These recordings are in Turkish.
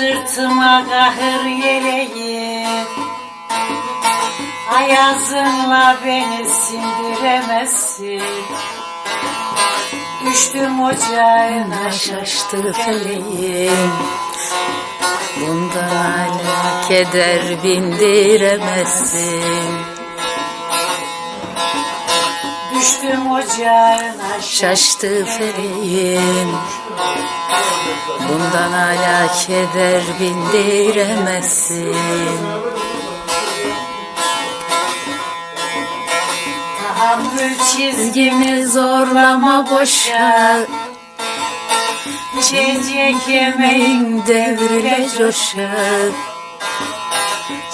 Sırtıma kahır yeleği Ayazınla beni sindiremezsin. Düştüm ocağına şaştı feleğim. Bundan hala keder bindiremezsin. Düştüm ocağına Şaştı feleğim Bundan hala keder bindiremezsin Tahammül çizgimi zorlama boşa. Çiçek yemeğin Devrile coşar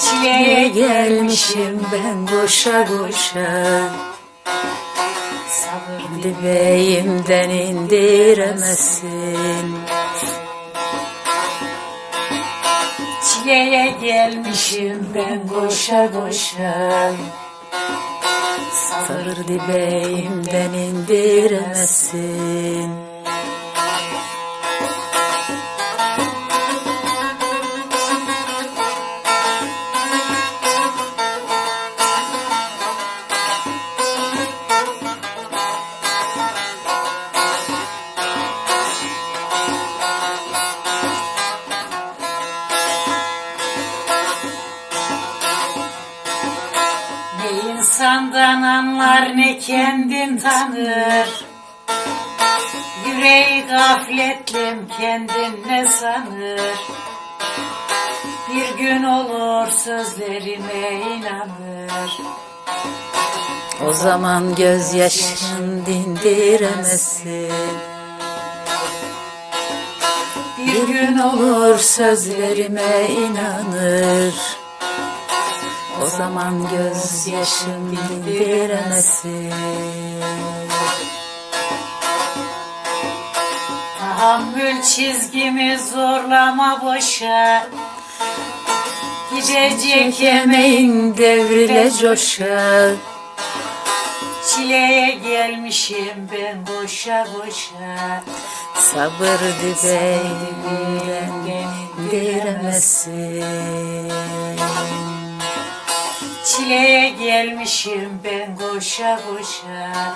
Çileye Gelmişim ben boşa boşa Dibeğimden indiremezsin Çileye gelmişim ben boşa boşa. Sabır dibeğimden indiremezsin Ne insandan anlar ne kendin tanır. Yüreği gafletlim kendin ne sanır. Bir gün olur sözlerime inanır. O zaman gözyaşın dindiremezsin. Bir gün Olur sözlerime inanır O zaman gözyaşın dindiremezsin Tahammül çizgimi zorlama boşa. Gidecek yemeğin devrile coşar Çileye gelmişim ben boşa boşa. Sabır dibeğinden indiremezsin Çileye gelmişim ben boşa boşa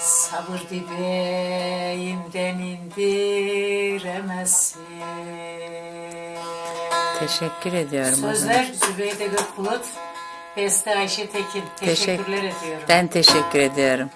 Sabır dibeğimden indiremezsin Teşekkür ediyorum. Sözler Zübeyde Gökbulut Beste Ayşe Tekin Teşekkür- Teşekkürler ediyorum Ben teşekkür ediyorum.